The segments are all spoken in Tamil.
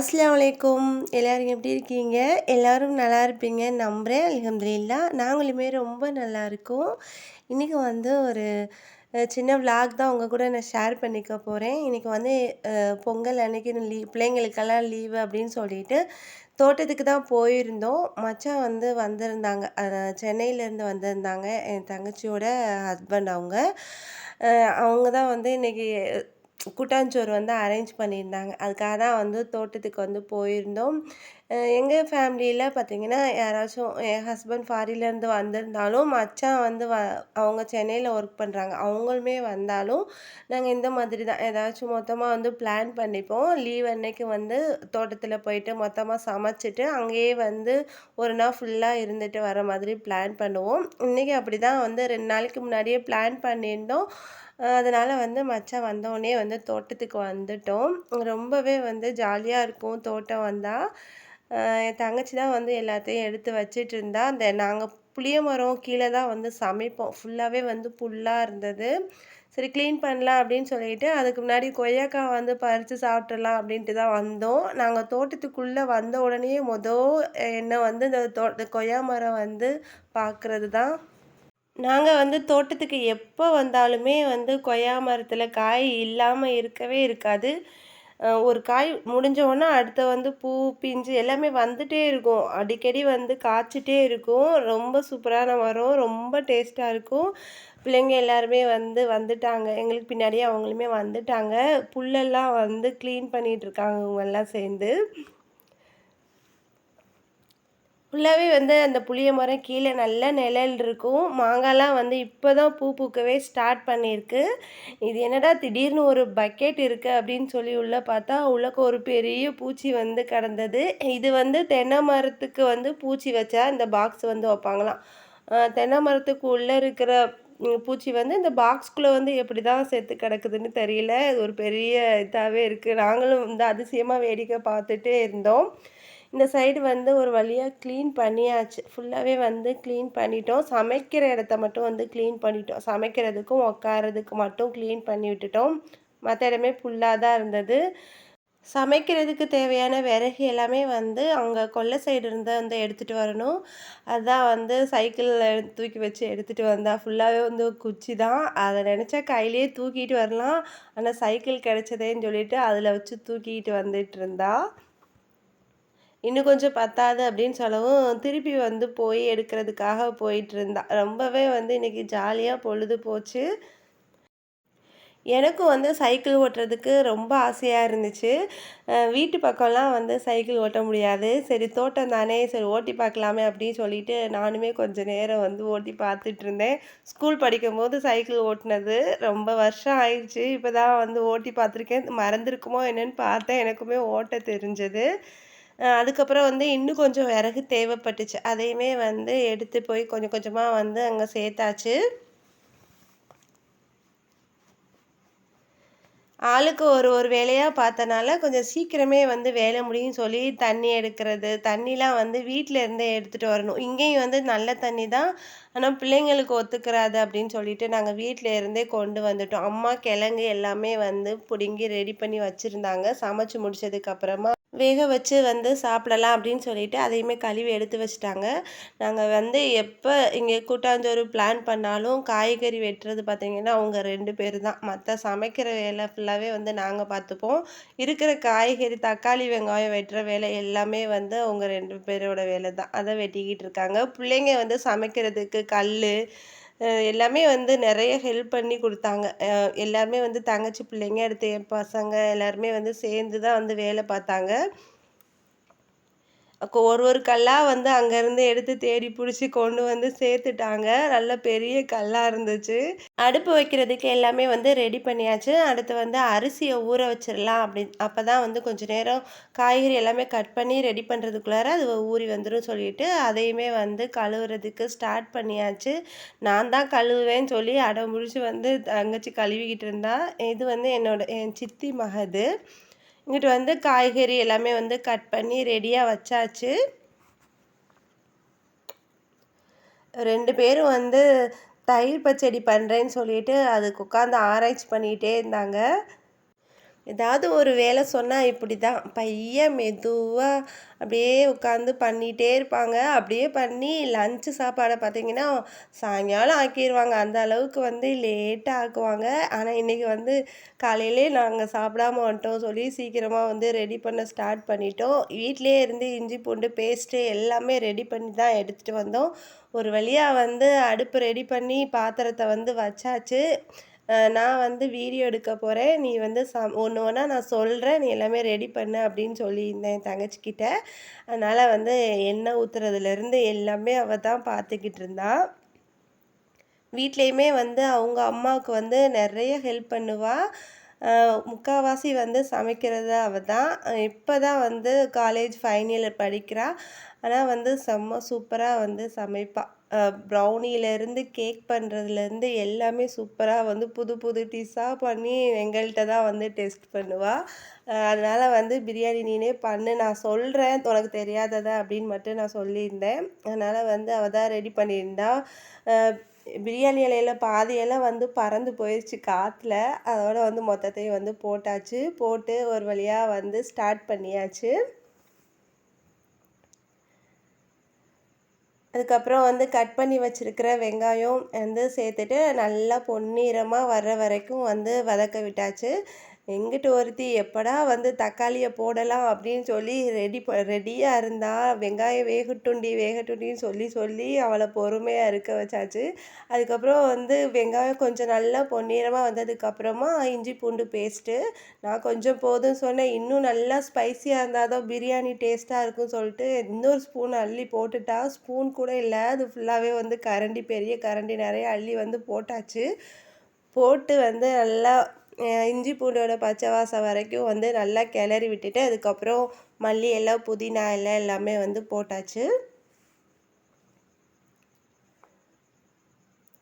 அஸ்லாமலைக்கும் எல்லோரும் எப்படி இருக்கீங்க? எல்லோரும் நல்லா இருப்பீங்க நம்புகிறேன் அல்ஹம்துலில்லா நாங்களுமே ரொம்ப நல்லா இருக்கோம். இன்றைக்கி வந்து ஒரு சின்ன விளாக் தான் உங்கள் கூட நான் ஷேர் பண்ணிக்க போகிறேன் இன்றைக்கி வந்து பொங்கல் அன்னைக்கு லீவ் பிள்ளைங்களுக்கெல்லாம் லீவு அப்படின்னு சொல்லிட்டு தோட்டத்துக்கு தான் போயிருந்தோம். மச்சான் வந்து வந்திருந்தாங்க. சென்னையிலேருந்து வந்திருந்தாங்க. என் தங்கச்சியோட ஹஸ்பண்ட் அவங்க. அவங்க தான் வந்து இன்றைக்கி கூட்டாஞ்சோறு வந்து அரேஞ்ச் பண்ணியிருந்தாங்க. அதுக்காக தான் வந்து தோட்டத்துக்கு வந்து போயிருந்தோம். எங்கள் ஃபேமிலியில் பார்த்தீங்கன்னா யாராச்சும் என் ஹஸ்பண்ட் ஃபாரின்லேருந்து வந்திருந்தாலும் மச்சான் வந்து வ அவங்க சென்னையில் ஒர்க் பண்ணுறாங்க அவங்களுமே வந்தாலும் நாங்கள் இந்த மாதிரி தான். ஏதாச்சும் மொத்தமாக வந்து பிளான் பண்ணிப்போம். லீவ் அன்னைக்கு வந்து தோட்டத்தில் போயிட்டு மொத்தமாக சமைச்சிட்டு அங்கேயே வந்து ஒரு நாள் ஃபுல்லாக இருந்துட்டு வர மாதிரி பிளான் பண்ணுவோம். இன்றைக்கி அப்படி தான் வந்து ரெண்டு நாளைக்கு முன்னாடியே பிளான் பண்ணியிருந்தோம். அதனால் வந்து மச்சான் வந்தோடனே வந்து தோட்டத்துக்கு வந்துட்டோம். ரொம்பவே வந்து ஜாலியாக இருக்கும் தோட்டம் வந்தால் என் தங்கச்சி தான் வந்து எல்லாத்தையும் எடுத்து வச்சிட்டு இருந்தா அந்த நாங்கள் புளிய மரம் கீழே தான் வந்து சமைப்போம். ஃபுல்லாகவே வந்து புல்லாக இருந்தது. சரி க்ளீன் பண்ணலாம் அப்படின்னு சொல்லிட்டு அதுக்கு முன்னாடி கொய்யாக்காய் வந்து பறித்து சாப்பிட்றலாம் அப்படின்ட்டு தான் வந்தோம். நாங்கள் தோட்டத்துக்குள்ளே வந்த உடனே மொதல் என்ன வந்து இந்த தோ கொய்யா மரம் வந்து பார்க்குறது தான். நாங்கள் வந்து தோட்டத்துக்கு எப்போ வந்தாலுமே வந்து கொய்யா மரத்தில் காய் இல்லாமல் இருக்கவே இருக்காது. ஒரு காய் முடிஞ்சவொன்னே அடுத்து வந்து பூ பிஞ்சு எல்லாமே வந்துட்டே இருக்கும். அடிக்கடி வந்து காய்ச்சிட்டே இருக்கும். ரொம்ப சூப்பரான மரம் ரொம்ப டேஸ்ட்டாக இருக்கும். பிள்ளைங்க எல்லாருமே வந்து வந்துட்டாங்க. எங்களுக்கு பின்னாடியே அவங்களுமே வந்துட்டாங்க. புல்லெல்லாம் வந்து க்ளீன் பண்ணிகிட்ருக்காங்க இருக்காங்க சேர்ந்து. ஃபுல்லாகவே வந்து அந்த புளிய மரம் கீழே நல்ல நிழல் இருக்கும். மாங்காய்லாம் வந்து இப்போ தான் பூ பூக்கவே ஸ்டார்ட் பண்ணியிருக்கு. இது என்னடா திடீர்னு ஒரு பக்கெட் இருக்குது அப்படின்னு சொல்லி உள்ளே பார்த்தா உள்ளக்க ஒரு பெரிய பூச்சி வந்து கிடந்தது. இது வந்து தென்னை மரத்துக்கு வந்து பூச்சி வச்சா இந்த பாக்ஸ் வந்து வைப்பாங்களாம். தென்னை மரத்துக்கு உள்ளே இருக்கிற பூச்சி வந்து இந்த பாக்ஸ்குள்ளே வந்து எப்படி தான் செத்து கிடக்குதுன்னு தெரியல. இது ஒரு பெரிய இதாகவே இருக்குது நாங்களும் வந்து அதிசயமாக வேடிக்கை பார்த்துட்டே இருந்தோம். இந்த சைடு வந்து ஒரு வழியாக க்ளீன் பண்ணியாச்சு. ஃபுல்லாகவே வந்து க்ளீன் பண்ணிட்டோம். சமைக்கிற இடத்த மட்டும் வந்து க்ளீன் பண்ணிட்டோம். சமைக்கிறதுக்கும் உட்காரதுக்கு மட்டும் க்ளீன் பண்ணி விட்டுட்டோம். மற்ற இடமே ஃபுல்லாக தான் இருந்தது. சமைக்கிறதுக்கு தேவையான விறகு எல்லாமே வந்து அங்கே கொல்லை சைடு இருந்து வந்து எடுத்துகிட்டு வரணும். அதுதான் வந்து சைக்கிளில் தூக்கி வச்சு எடுத்துகிட்டு வந்தா ஃபுல்லாகவே வந்து குச்சி தான். அதை நினச்சா கையிலேயே தூக்கிட்டு வரலாம். ஆனால் சைக்கிள் கிடச்சதேன்னு சொல்லிட்டு அதில் வச்சு தூக்கிட்டு வந்துட்டு இருந்தா. இன்னும் கொஞ்சம் பத்தாது அப்படின்னு சொல்லவும் திருப்பி வந்து போய் எடுக்கிறதுக்காக போயிட்டு இருந்தா ரொம்பவே வந்து இன்னைக்கு ஜாலியாக பொழுது போச்சு. எனக்கும் வந்து சைக்கிள் ஓட்டுறதுக்கு ரொம்ப ஆசையாக இருந்துச்சு. வீட்டு பக்கம்லாம் வந்து சைக்கிள் ஓட்ட முடியாது. சரி தோட்டம் தானே சரி ஓட்டி பார்க்கலாமே அப்படின்னு சொல்லிட்டு நானுமே கொஞ்சம் நேரம் வந்து ஓட்டி பார்த்துட்டு இருந்தேன் ஸ்கூல் படிக்கும்போது சைக்கிள் ஓட்டினது ரொம்ப வருஷம் ஆயிடுச்சு. இப்போ தான் வந்து ஓட்டி பார்த்துருக்கேன். மறந்துருக்குமோ என்னென்னு பார்த்தேன். எனக்குமே ஓட்ட தெரிஞ்சது. அதுக்கப்புறம் வந்து இன்னும் கொஞ்சம் விறகு தேவைப்பட்டுச்சு. அதையுமே வந்து எடுத்து போய் கொஞ்சம் கொஞ்சமாக வந்து அங்கே சேர்த்தாச்சு. ஆளுக்கு ஒரு ஒரு வேலையாக பார்த்தனால கொஞ்சம் சீக்கிரமே வந்து வேலை முடியும்னு சொல்லி தண்ணி எடுக்கிறது தண்ணிலாம் வந்து வீட்டில் இருந்தே எடுத்துகிட்டு வரணும். இங்கேயும் வந்து நல்ல தண்ணி தான். ஆனால் பிள்ளைங்களுக்கு ஒத்துக்கிறாது அப்படின்னு சொல்லிட்டு நாங்கள் வீட்டில் இருந்தே கொண்டு வந்துட்டோம். அம்மா கிழங்கு எல்லாமே வந்து பிடுங்கி ரெடி பண்ணி வச்சுருந்தாங்க. சமைச்சு முடிச்சதுக்கப்புறமா வேக வச்சு வந்து சாப்பிடலாம் அப்படின்னு சொல்லிட்டு அதையுமே கழுவி எடுத்து வச்சுட்டாங்க. நாங்கள் வந்து எப்போ இங்கே கூட்டாஞ்சோறு பிளான் பண்ணாலும் காய்கறி வெட்டுறது பார்த்திங்கன்னா அவங்க ரெண்டு பேர் தான் மற்ற சமைக்கிற வேலை ஃபுல்லாகவே வந்து நாங்கள் பார்த்துப்போம் இருக்கிற காய்கறி தக்காளி வெங்காயம் வெட்டுற வேலை எல்லாமே வந்து அவங்க ரெண்டு பேரோட வேலை தான் அதை வெட்டிக்கிட்டு இருக்காங்க. பிள்ளைங்க வந்து சமைக்கிறதுக்கு கல் எல்லாமே வந்து நிறைய ஹெல்ப் பண்ணி கொடுத்தாங்க. எல்லாருமே வந்து தங்கச்சி பிள்ளைங்க அடுத்து என் பசங்க எல்லாருமே வந்து சேர்ந்து தான் வந்து வேலை பார்த்தாங்க. ஒரு ஒரு கல்லாக வந்து அங்கேருந்து எடுத்து தேடி பிடிச்சி கொண்டு வந்து சேர்த்துட்டாங்க. நல்ல பெரிய கல்லாக இருந்துச்சு. அடுப்பு வைக்கிறதுக்கு எல்லாமே வந்து ரெடி பண்ணியாச்சு. அடுத்து வந்து அரிசியை ஊற வச்சிடலாம் அப்படி அப்போ தான் வந்து கொஞ்சம் நேரம் காய்கறி எல்லாமே கட் பண்ணி ரெடி பண்ணுறதுக்குள்ளார அது ஊறி வந்துடும் சொல்லிட்டு அதையுமே வந்து கழுவுறதுக்கு ஸ்டார்ட் பண்ணியாச்சு. நான் தான் கழுவுவேன்னு சொல்லி அடம் முடிச்சு வந்து தங்கச்சி கழுவிக்கிட்டு இருந்தா. இது வந்து என்னோட என் சித்தி மகது. இங்கிட்டு வந்து காய்கறி எல்லாமே வந்து கட் பண்ணி ரெடியாக வச்சாச்சு. ரெண்டு பேரும் வந்து தயிர் பச்சடி பண்ணுறேன்னு சொல்லிட்டு அதுக்கு உட்காந்து ஆராய்ச்சி பண்ணிகிட்டே இருந்தாங்க. ஏதாவது ஒரு வேலை சொன்னால் இப்படி தான் பையன் மெதுவாக அப்படியே உட்காந்து பண்ணிகிட்டே இருப்பாங்க. அப்படியே பண்ணி லஞ்சு சாப்பாடை பார்த்தீங்கன்னா சாயங்காலம் ஆக்கிடுவாங்க அந்த அளவுக்கு வந்து லேட்டாக ஆக்குவாங்க. ஆனால் இன்றைக்கி வந்து காலையிலே நாங்கள் சாப்பிடாம வந்துட்டோம் சொல்லி சீக்கிரமாக வந்து ரெடி பண்ண ஸ்டார்ட் பண்ணிட்டோம். வீட்டிலே இருந்து இஞ்சி பூண்டு பேஸ்ட்டு எல்லாமே ரெடி பண்ணி தான் எடுத்துகிட்டு வந்தோம். ஒரு வழியாக வந்து அடுப்பு ரெடி பண்ணி பாத்திரத்தை வந்து வச்சாச்சு. நான் வந்து வீடியோ எடுக்க போகிறேன் நீ வந்து சம் ஒன்று ஒன்றா நான் சொல்கிறேன் நீ எல்லாமே ரெடி பண்ணு அப்படின்னு சொல்லியிருந்தேன் என் தங்கச்சிக்கிட்ட. அதனால் வந்து எண்ணெய் ஊற்றுறதுலேருந்து எல்லாமே அவள் தான் பார்த்துக்கிட்டு இருந்தாள் வீட்லேயுமே வந்து அவங்க அம்மாவுக்கு வந்து நிறைய ஹெல்ப் பண்ணுவாள் முக்கால்வாசி வந்து சமைக்கிறது அவள் தான். இப்போ தான் வந்து காலேஜ் ஃபைனல் படிக்கிறா. ஆனால் வந்து செம்ம சூப்பராக வந்து சமைப்பாள் ப்ரௌனிலேருந்து கேக் பண்ணுறதுலேருந்து எல்லாமே சூப்பராக வந்து புது புது டிஷ்ஷாக பண்ணி எங்கள்கிட்ட தான் வந்து டெஸ்ட் பண்ணுவாள் அதனால் வந்து பிரியாணி நீனே பண்ணு நான் சொல்கிறேன் உனக்கு தெரியாததா அப்படின்னு மட்டும் நான் சொல்லியிருந்தேன். அதனால் வந்து அவள் தான் ரெடி பண்ணியிருந்தா. பிரியாணி இலையில் பாதியெல்லாம் வந்து பறந்து போயிடுச்சு காற்றுல அதோட வந்து மொத்தத்தையும் வந்து போட்டாச்சு. போட்டு ஒரு வழியாக வந்து ஸ்டார்ட் பண்ணியாச்சு. அதுக்கப்புறம் வந்து கட் பண்ணி வச்சுருக்கிற வெங்காயம் வந்து சேர்த்துட்டு நல்லா பொன்னிறமாக வர்ற வரைக்கும் வந்து வதக்க விட்டாச்சு. எங்கிட்ட ஒருத்தி எப்படா வந்து தக்காளியை போடலாம்? அப்படின்னு சொல்லி ரெடி ப ரெடியாக இருந்தா வெங்காயம் வேகட்டுண்டி வேகட்டுண்டின்னு சொல்லி சொல்லி அவளை பொறுமையாக இருக்க வச்சாச்சு. அதுக்கப்புறம் வந்து வெங்காயம் கொஞ்சம் நல்லா பொன்னிறமாக வந்ததுக்கப்புறமா இஞ்சி பூண்டு பேஸ்ட்டு நான் கொஞ்சம் போதும் சொன்னேன். இன்னும் நல்லா ஸ்பைஸியாக இருந்தால் தான் பிரியாணி டேஸ்ட்டாக இருக்கும்னு சொல்லிட்டு இன்னொரு ஸ்பூன் அள்ளி போட்டுட்டா ஸ்பூன் கூட இல்லை. அது ஃபுல்லாகவே வந்து கரண்டி பெரிய கரண்டி நிறைய அள்ளி வந்து போட்டாச்சு. போட்டு வந்து நல்லா இஞ்சி பூண்டோட பச்சை வாசம் வரைக்கும் வந்து நல்லா கிளறி விட்டுட்டு அதுக்கப்புறம் மல்லி எல்லாம் புதினா எல்லாம் எல்லாமே வந்து போட்டாச்சு.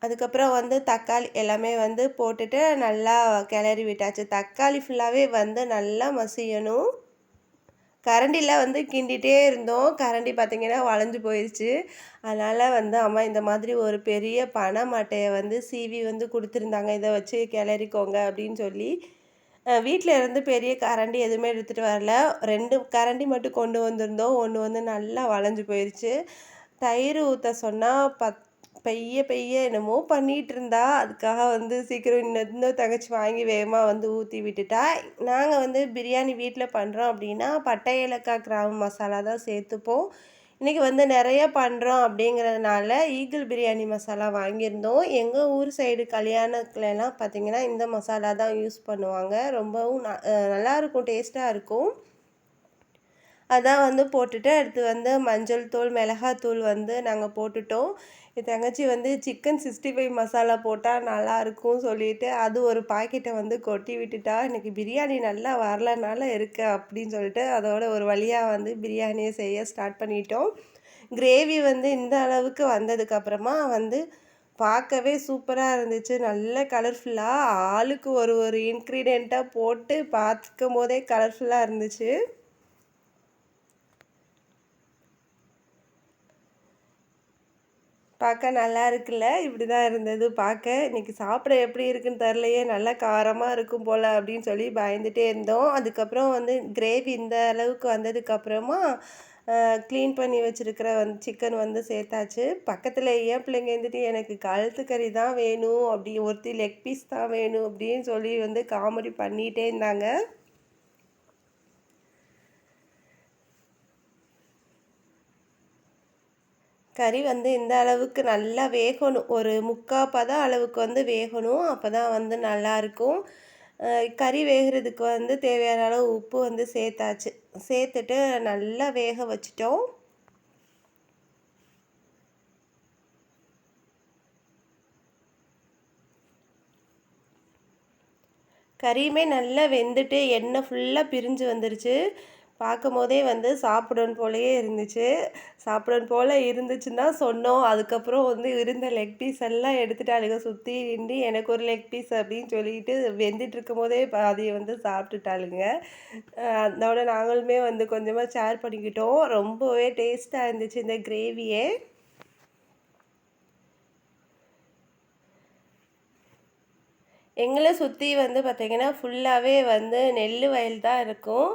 அதுக்கப்புறம் வந்து தக்காளி எல்லாமே வந்து போட்டுட்டு நல்லா கிளறி விட்டாச்சு. தக்காளி ஃபுல்லாகவே வந்து நல்லா மசியணும். கரண்டிலாம் வந்து கிண்டிகிட்டே இருந்தோம். கரண்டி பார்த்திங்கன்னா வளைஞ்சு போயிடுச்சு அதனால் வந்து அம்மா இந்த மாதிரி ஒரு பெரிய பனை மட்டையை வந்து சீவி வந்து கொடுத்துருந்தாங்க. இதை வச்சு கிளறிக்கோங்க அப்படின்னு சொல்லி. வீட்டில் இருந்து பெரிய கரண்டி எதுவுமே எடுத்துகிட்டு வரல. ரெண்டு கரண்டி மட்டும் கொண்டு வந்திருந்தோம். ஒன்று வந்து நல்லா வளைஞ்சு போயிடுச்சு தயிர் ஊற்ற சொன்னால் பத் பெய்ய பெய்ய என்னமோ பண்ணிகிட்டு இருந்தா அதுக்காக வந்து சீக்கிரம் இன்னும் இன்னும் தங்கச்சி வாங்கி வேகமாக வந்து ஊற்றி விட்டுட்டா. நாங்கள் வந்து பிரியாணி வீட்டில் பண்ணுறோம் அப்படின்னா பட்டை ஏலக்காய் கிராம்பு மசாலா தான் சேர்த்துப்போம். இன்றைக்கி வந்து நிறைய பண்ணுறோம் அப்படிங்கிறதுனால ஈகிள் பிரியாணி மசாலா வாங்கியிருந்தோம். எங்கள் ஊர் சைடு கல்யாணத்துலலாம் பார்த்திங்கன்னா இந்த மசாலா தான் யூஸ் பண்ணுவாங்க. ரொம்பவும் நல்லாயிருக்கும் டேஸ்ட்டாக இருக்கும். அதான் வந்து போட்டுட்டு அடுத்து வந்து மஞ்சள் தூள் மிளகாத்தூள் வந்து நாங்கள் போட்டுட்டோம். என் தங்கச்சி வந்து சிக்கன் சிக்ஸ்டி ஃபைவ் மசாலா போட்டால் நல்லாயிருக்கும் சொல்லிட்டு அது ஒரு பாக்கெட்டை வந்து கொட்டி விட்டுட்டா இன்றைக்கி பிரியாணி நல்லா வரலனால இருக்கு அப்படின்னு சொல்லிட்டு அதோட ஒரு வழியாக வந்து பிரியாணியை செய்ய ஸ்டார்ட் பண்ணிட்டோம். கிரேவி வந்து இந்த அளவுக்கு வந்ததுக்கப்புறமா வந்து பார்க்கவே சூப்பராக இருந்துச்சு. நல்ல கலர்ஃபுல்லாக ஆளுக்கு ஒரு ஒரு இன்க்ரீடியண்ட்டாக போட்டு பார்த்துக்கும் போதே கலர்ஃபுல்லாக இருந்துச்சு. பார்க்க நல்லா இருக்குல்ல? இப்படி தான் இருந்தது. பார்க்க இன்றைக்கி சாப்பிட எப்படி இருக்குன்னு தெரிலையே நல்லா காரமாக இருக்கும் போல் அப்படின்னு சொல்லி பயந்துகிட்டே இருந்தோம். அதுக்கப்புறம் வந்து கிரேவி இந்த அளவுக்கு வந்ததுக்கப்புறமா க்ளீன் பண்ணி வச்சுருக்கிற வந்து சிக்கன் வந்து சேர்த்தாச்சு. பக்கத்தில் ஏன் பிள்ளைங்க இருந்துட்டு எனக்கு கழுத்து கறி தான் வேணும். அப்படி ஒருத்தி லெக் பீஸ் தான் வேணும் அப்படின்னு சொல்லி வந்து காமெடி பண்ணிகிட்டே இருந்தாங்க. கறி வந்து இந்த அளவுக்கு நல்லா வேகணும். ஒரு முக்கால் பதம் அளவுக்கு வந்து வேகணும். அப்போ தான் வந்து நல்லாயிருக்கும் கறி வேகிறதுக்கு வந்து தேவையான அளவு உப்பு வந்து சேர்த்தாச்சு. சேர்த்துட்டு நல்லா வேக வச்சிட்டோம். கறியுமே நல்லா வெந்துட்டு எண்ணெய் ஃபுல்லாக பிரிஞ்சு வந்துருச்சு. பார்க்கும் போதே வந்து சாப்பிடணும் போலயே இருந்துச்சு. சாப்பிடணும் போல் இருந்துச்சுன்னா சொன்னோம். அதுக்கப்புறம் வந்து இருந்த லெக் பீஸ் எல்லாம் எடுத்துட்டாளுங்க சுற்றி நின்று எனக்கு ஒரு லெக் பீஸ் அப்படின்னு சொல்லிட்டு வெந்துட்டு இருக்கும் போதே பாதியை வந்து சாப்பிட்டுட்டாளுங்க அதோட நாங்களுமே வந்து கொஞ்சமாக ஷேர் பண்ணிக்கிட்டோம். ரொம்பவே டேஸ்ட்டாக இருந்துச்சு இந்த கிரேவியே எங்களை சுற்றி வந்து பார்த்திங்கன்னா ஃபுல்லாகவே வந்து நெல் வயல் தான் இருக்கும்.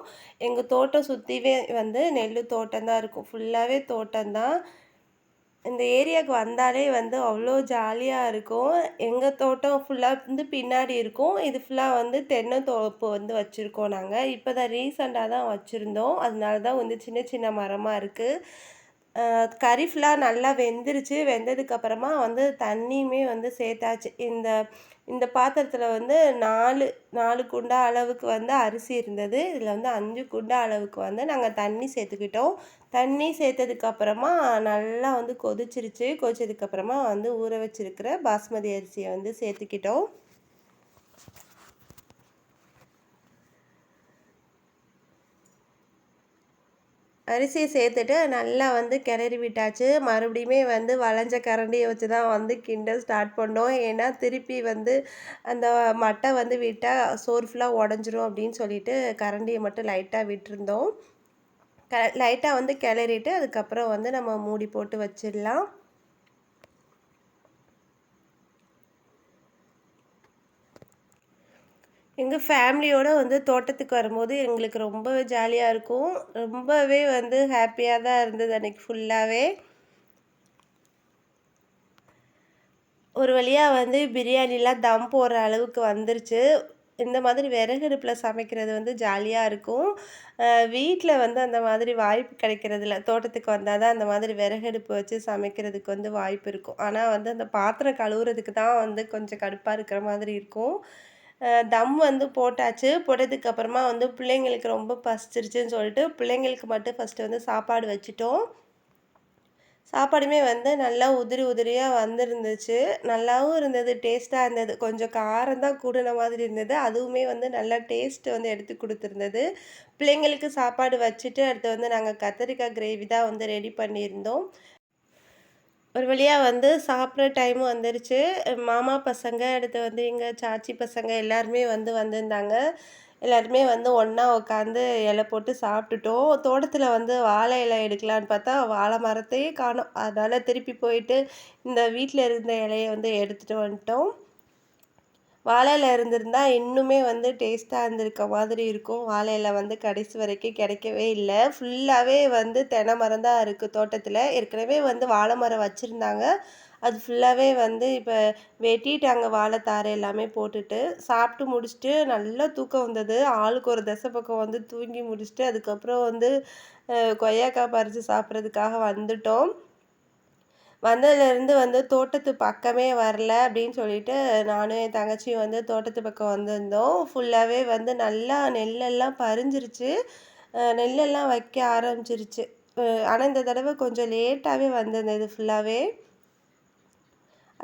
எங்கள் தோட்டம் சுற்றிவே வந்து நெல் தோட்டம் தான் இருக்கும். ஃபுல்லாகவே தோட்டம்தான். இந்த ஏரியாவுக்கு வந்தாலே வந்து அவ்வளோ ஜாலியாக இருக்கும். எங்கள் தோட்டம் ஃபுல்லாக வந்து பின்னாடி இருக்கும். இது ஃபுல்லாக வந்து தென்னை தோப்பு வந்து வச்சுருக்கோம் நாங்கள் இப்போ தான் ரீசெண்டாக தான் வச்சுருந்தோம். அதனால தான் வந்து சின்ன சின்ன மரமாக இருக்குது கறி ஃபுல்லாக நல்லா வெந்துருச்சு. வெந்ததுக்கப்புறமா வந்து தண்ணியுமே வந்து சேர்த்தாச்சு. இந்த இந்த பாத்திரத்தில் வந்து நாலு நாலு குண்டா அளவுக்கு வந்து அரிசி இருந்தது. இதில் வந்து அஞ்சு குண்டா அளவுக்கு வந்து நாங்கள் தண்ணி சேர்த்துக்கிட்டோம். தண்ணி சேர்த்ததுக்கப்புறமா நல்லா வந்து கொதிச்சிருச்சு. கொதிச்சதுக்கப்புறமா வந்து ஊற வச்சிருக்கிற பாஸ்மதி அரிசியை வந்து சேர்த்துக்கிட்டோம். அரிசியை சேர்த்துட்டு நல்லா வந்து கிளறி விட்டாச்சு. மறுபடியுமே வந்து வளைஞ்ச கரண்டியை வச்சு தான் வந்து கிண்ட ஸ்டார்ட் பண்ணோம். ஏன்னா திருப்பி வந்து அந்த மட்டை வந்து விட்டால் சோறு ஃபுல்லாக உடஞ்சிரும் அப்படின்னு சொல்லிட்டு கரண்டியை மட்டும் லைட்டாக விட்டுருந்தோம். க லைட்டாக வந்து கிளறிட்டு அதுக்கப்புறம் வந்து நம்ம மூடி போட்டு வச்சிடலாம். எங்கள் ஃபேமிலியோடு வந்து தோட்டத்துக்கு வரும்போது எங்களுக்கு ரொம்பவே ஜாலியாக இருக்கும். ரொம்பவே வந்து ஹாப்பியாக தான் இருந்தது அன்றைக்கி ஃபுல்லாகவே ஒரு வழியாக வந்து பிரியாணிலாம் தம் போடுற அளவுக்கு வந்துருச்சு. இந்த மாதிரி விறகடுப்பில் சமைக்கிறது வந்து ஜாலியாக இருக்கும். வீட்டில் வந்து அந்த மாதிரி வாய்ப்பு கிடைக்கிறதில்ல. தோட்டத்துக்கு வந்தால் தான் அந்த மாதிரி விறகடுப்பு வச்சு சமைக்கிறதுக்கு வந்து வாய்ப்பு இருக்கும். ஆனால் வந்து அந்த பாத்திரம் கழுவுறதுக்கு தான் வந்து கொஞ்சம் கடுப்பாக இருக்கிற மாதிரி இருக்கும். தம் வந்து போட்டாச்சு. போட்டதுக்கப்புறமா வந்து பிள்ளைங்களுக்கு ரொம்ப பசிச்சிருச்சுன்னு சொல்லிட்டு பிள்ளைங்களுக்கு மட்டும் ஃபஸ்ட்டு வந்து சாப்பாடு வச்சுட்டோம். சாப்பாடுமே வந்து நல்லா உதிரி உதிரியாக வந்துருந்துச்சு. நல்லாவும் இருந்தது டேஸ்ட்டாக இருந்தது. கொஞ்சம் காரம் தான் கூடின மாதிரி இருந்தது. அதுவுமே வந்து நல்லா டேஸ்ட் வந்து எடுத்து கொடுத்துருந்தது. பிள்ளைங்களுக்கு சாப்பாடு வச்சுட்டு அடுத்து வந்து நாங்கள் கத்திரிக்காய் கிரேவி தான் வந்து ரெடி பண்ணியிருந்தோம். ஒரு வழியாக வந்து சாப்பிட்ற டைமும் வந்துருச்சு. மாமா பசங்க அடுத்து வந்து எங்கள் சாச்சி பசங்க எல்லாருமே வந்து வந்திருந்தாங்க. எல்லாருமே வந்து ஒன்றா உட்காந்து இலை போட்டு சாப்பிட்டுட்டோம். தோட்டத்தில் வந்து வாழை இலை எடுக்கலான்னு பார்த்தா வாழை மரத்தையே காணும். அதனால் திருப்பி போயிட்டு இந்த வீட்டில் இருந்த இலையை வந்து எடுத்துகிட்டு வந்துட்டோம். வாழையில் இருந்திருந்தால் இன்னுமே வந்து டேஸ்ட்டாக இருந்திருக்க மாதிரி இருக்கும். வாழையில் வந்து கடைசி வரைக்கும் கிடைக்கவே இல்லை. ஃபுல்லாகவே வந்து தென்னை மரம் தான் இருக்குது தோட்டத்தில். ஏற்கனவே வந்து வாழை மரம் வச்சுருந்தாங்க. அது ஃபுல்லாகவே வந்து இப்போ வெட்டிட்டாங்க வாழைத்தாரை எல்லாமே போட்டுட்டு. சாப்பிட்டு முடிச்சுட்டு நல்லா தூக்கம் வந்தது. ஆளுக்கு ஒரு தசை பக்கம் வந்து தூங்கி முடிச்சுட்டு அதுக்கப்புறம் வந்து கொய்யாக்காய் பறித்து சாப்பிட்றதுக்காக வந்துட்டோம். வந்ததுலேருந்து வந்து தோட்டத்து பக்கமே வரல அப்படின்னு சொல்லிட்டு நானும் என் தங்கச்சியும் வந்து தோட்டத்து பக்கம் வந்திருந்தோம். ஃபுல்லாகவே வந்து நல்லா நெல்லெல்லாம் பறிஞ்சிருச்சு. நெல்லெல்லாம் வைக்க ஆரம்பிச்சிருச்சு. ஆனால் இந்த தடவை கொஞ்சம் லேட்டாகவே வந்திருந்தது ஃபுல்லாகவே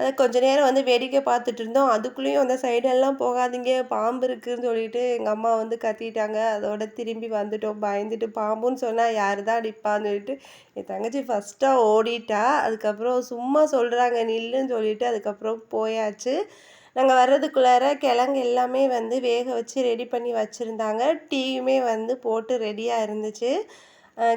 அதை கொஞ்ச நேரம் வந்து வேடிக்கை பார்த்துட்டு இருந்தோம். அதுக்குள்ளேயும் அந்த சைடெல்லாம் போகாதீங்க பாம்பு இருக்குதுன்னு சொல்லிட்டு எங்கள் அம்மா வந்து கத்திட்டாங்க. அதோட திரும்பி வந்துட்டோம். பயந்துட்டு பாம்புன்னு சொன்னால் யார் தான் அடிப்பான்னு சொல்லிட்டு என் தங்கச்சி ஃபஸ்ட்டாக ஓடிட்டா அதுக்கப்புறம் சும்மா சொல்கிறாங்க நில்லுன்னு சொல்லிட்டு அதுக்கப்புறம் போயாச்சு. நாங்கள் வர்றதுக்குள்ளார கிழங்கு எல்லாமே வந்து வேக வச்சு ரெடி பண்ணி வச்சுருந்தாங்க. டீயுமே வந்து போட்டு ரெடியாக இருந்துச்சு.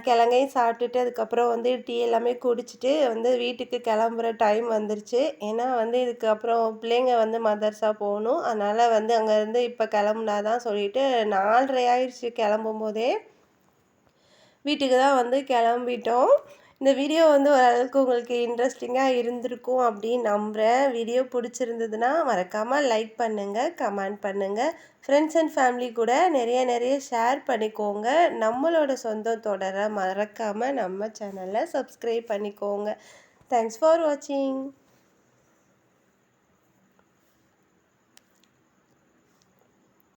கிழங்கையும் சாப்பிட்டுட்டு அதுக்கப்புறம் வந்து டீ எல்லாமே குடிச்சிட்டு வந்து வீட்டுக்கு கிளம்புற டைம் வந்துருச்சு. ஏன்னா வந்து இதுக்கப்புறம் பிள்ளைங்க வந்து மதர்ஸா போகணும். அதனால் வந்து அங்கேருந்து இப்போ கிளம்புனாதான் சொல்லிட்டு நாலரை ஆயிடுச்சு கிளம்பும் போதே வீட்டுக்கு தான் வந்து கிளம்பிட்டோம். இந்த வீடியோ வந்து ஓரளவுக்கு உங்களுக்கு இன்ட்ரெஸ்டிங்காக இருந்திருக்கும் அப்படின்னு நம்புகிறேன் வீடியோ பிடிச்சிருந்ததுன்னா மறக்காமல் லைக் பண்ணுங்கள் கமெண்ட் பண்ணுங்கள் ஃப்ரெண்ட்ஸ் அண்ட் ஃபேமிலி கூட நிறைய நிறைய ஷேர் பண்ணிக்கோங்க. நம்மளோட சொந்த தொடர மறக்காமல் நம்ம சேனலை சப்ஸ்கிரைப் பண்ணிக்கோங்க. தேங்க்ஸ் ஃபார் வாட்சிங்